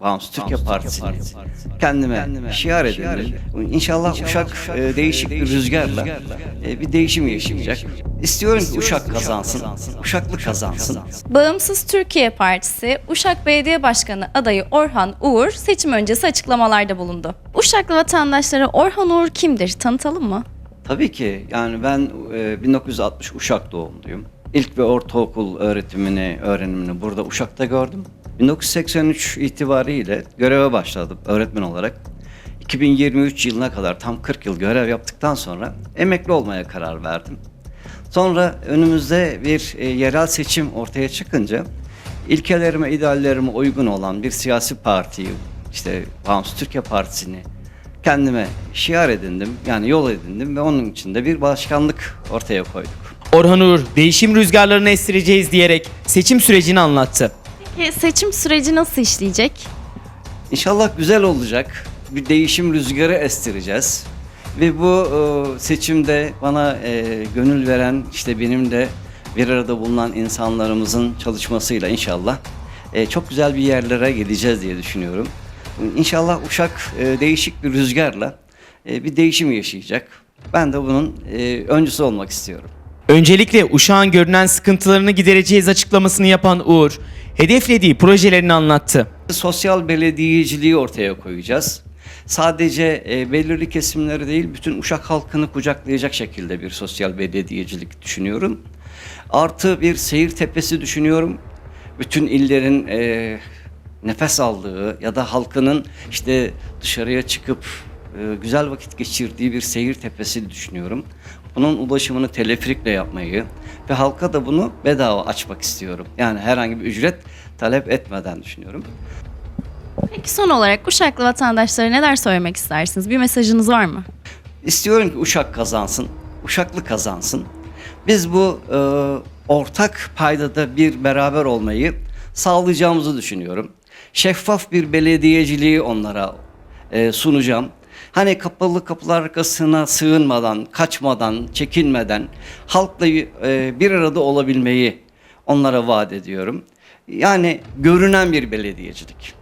Bağımsız Türkiye Partisi'ni kendime şiar edindim. İnşallah Uşak e, değişik bir rüzgarla e, bir değişim yaşayacak. İstiyorum ki Uşak kazansın, Uşaklı kazansın. Bağımsız Türkiye Partisi, Uşak Belediye Başkanı adayı Orhan Uğur seçim öncesi açıklamalarda bulundu. Uşaklı vatandaşlara Orhan Uğur kimdir? Tanıtalım mı? Tabii ki yani ben e, 1960 Uşak doğumluyum. İlk ve ortaokul öğretimini, öğrenimini burada Uşak'ta gördüm. 1983 itibariyle göreve başladım öğretmen olarak. 2023 yılına kadar tam 40 yıl görev yaptıktan sonra emekli olmaya karar verdim. Sonra önümüzde bir e, yerel seçim ortaya çıkınca ilkelerime, ideallerime uygun olan bir siyasi partiyi, işte Bağımsız Türkiye Partisi'ni kendime şiar edindim. Yani yol edindim ve onun için de bir başkanlık ortaya koyduk. Orhan Uğur değişim rüzgarlarını estireceğiz diyerek seçim sürecini anlattı. Peki seçim süreci nasıl işleyecek? İnşallah güzel olacak. Bir değişim rüzgarı estireceğiz. Ve bu e, seçimde bana e, gönül veren işte benim de bir arada bulunan insanlarımızın çalışmasıyla inşallah e, çok güzel bir yerlere geleceğiz diye düşünüyorum. İnşallah Uşak değişik bir rüzgarla bir değişim yaşayacak. Ben de bunun öncüsü olmak istiyorum. Öncelikle Uşak'ın görünen sıkıntılarını gidereceğiz açıklamasını yapan Uğur, hedeflediği projelerini anlattı. Sosyal belediyeciliği ortaya koyacağız. Sadece e, belirli kesimleri değil, bütün Uşak halkını kucaklayacak şekilde bir sosyal belediyecilik düşünüyorum. Artı bir seyir tepesi düşünüyorum. Bütün illerin e, nefes aldığı ya da halkının işte dışarıya çıkıp güzel vakit geçirdiği bir seyir tepesi düşünüyorum. Bunun ulaşımını teleferikle yapmayı ve halka da bunu bedava açmak istiyorum. Yani herhangi bir ücret talep etmeden düşünüyorum. Peki son olarak Uşaklı vatandaşlara neler söylemek istersiniz? Bir mesajınız var mı? İstiyorum ki Uşak kazansın, Uşaklı kazansın. Biz bu e, ortak paydada bir beraber olmayı sağlayacağımızı düşünüyorum. Şeffaf bir belediyeciliği onlara e, sunacağım. Hani kapalı kapılar arkasına sığınmadan, kaçmadan, çekinmeden halkla e, bir arada olabilmeyi onlara vaat ediyorum. Yani görünen bir belediyecilik.